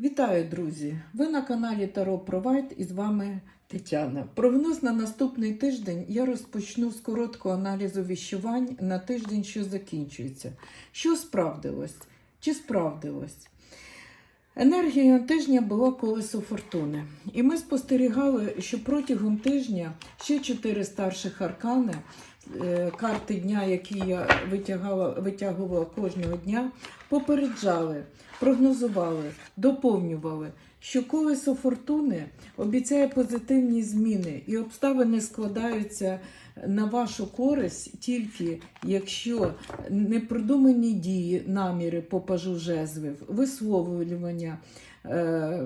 Вітаю, друзі! Ви на каналі Таро Провайд і з вами Тетяна. Прогноз на наступний тиждень я розпочну з короткого аналізу віщувань на тиждень, що закінчується. Що справдилось? Чи справдилось? Енергія тижня була колесо фортуни. І ми спостерігали, що протягом тижня ще чотири старших аркани, е, карти дня, які я витягувала кожного дня, попереджали, прогнозували, доповнювали, що колесо фортуни обіцяє позитивні зміни, і обставини складаються на вашу користь тільки якщо непродумані дії, наміри по пажу жезвів, висловлювання. е,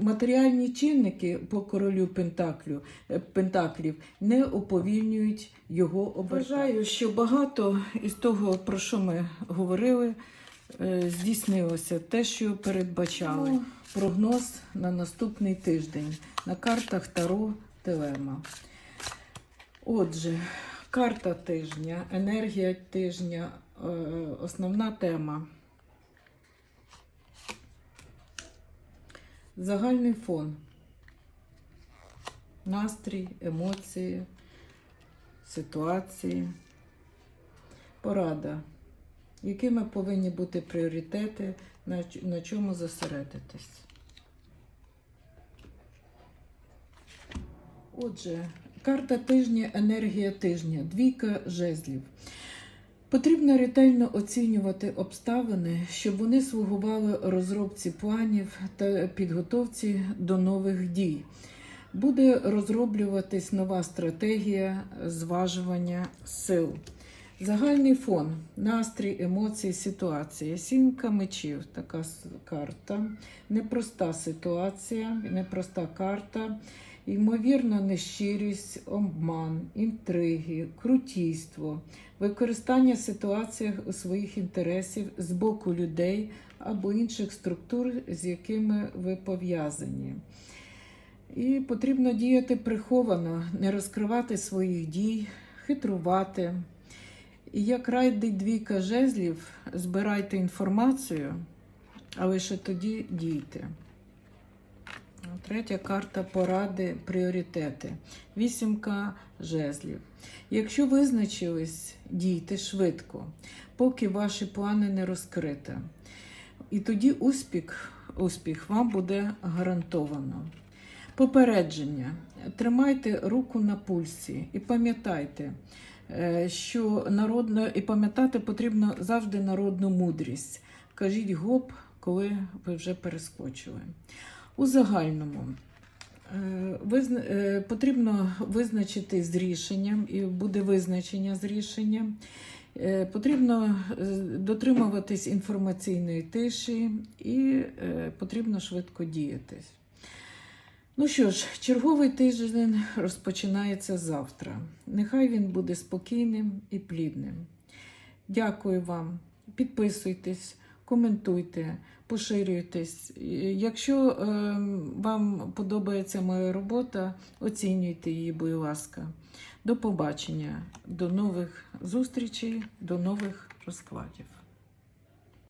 Матеріальні чинники по королю Пентаклю, е, Пентаклів не уповільнюють його обертання. Вважаю, що багато із того, про що ми говорили, здійснилося те, що передбачали. Прогноз на наступний тиждень на картах Таро Телема. Отже, карта тижня, енергія тижня, е, основна тема. Загальний фон. Настрій, емоції, ситуації. Порада. Якими повинні бути пріоритети, на, чому зосередитись? Отже, карта тижня, енергія тижня, двійка жезлів. Потрібно ретельно оцінювати обставини, щоб вони слугували розробці планів та підготовці до нових дій. Буде розроблюватись нова стратегія зважування сил. Загальний фон, настрій, емоції, ситуація. Сімка мечів, така карта. Непроста ситуація, непроста карта. Ймовірно, нещирість, обман, інтриги, крутійство, використання ситуацій у своїх інтересів з боку людей або інших структур, з якими ви пов'язані. І потрібно діяти приховано, не розкривати своїх дій, хитрувати. І як райдить двійка жезлів, збирайте інформацію, а лише тоді дійте. Третя карта поради, пріоритети. Вісімка жезлів. Якщо визначились, дійте швидко, поки ваші плани не розкриті. І тоді успіх, успіх вам буде гарантовано. Попередження. Тримайте руку на пульсі і пам'ятайте, що народно, і пам'ятати потрібно завжди народну мудрість. Кажіть гоп, коли ви вже перескочили. У загальному е, е, потрібно визначити з рішенням, і буде визначення з рішенням. Е, Потрібно е, дотримуватись інформаційної тиші і е, потрібно швидко діяти. Ну що ж, черговий тиждень розпочинається завтра. Нехай він буде спокійним і плідним. Дякую вам. Підписуйтесь, коментуйте, поширюйтесь. Якщо е, вам подобається моя робота, оцінюйте її, будь ласка. До побачення, до нових зустрічей, до нових розкладів.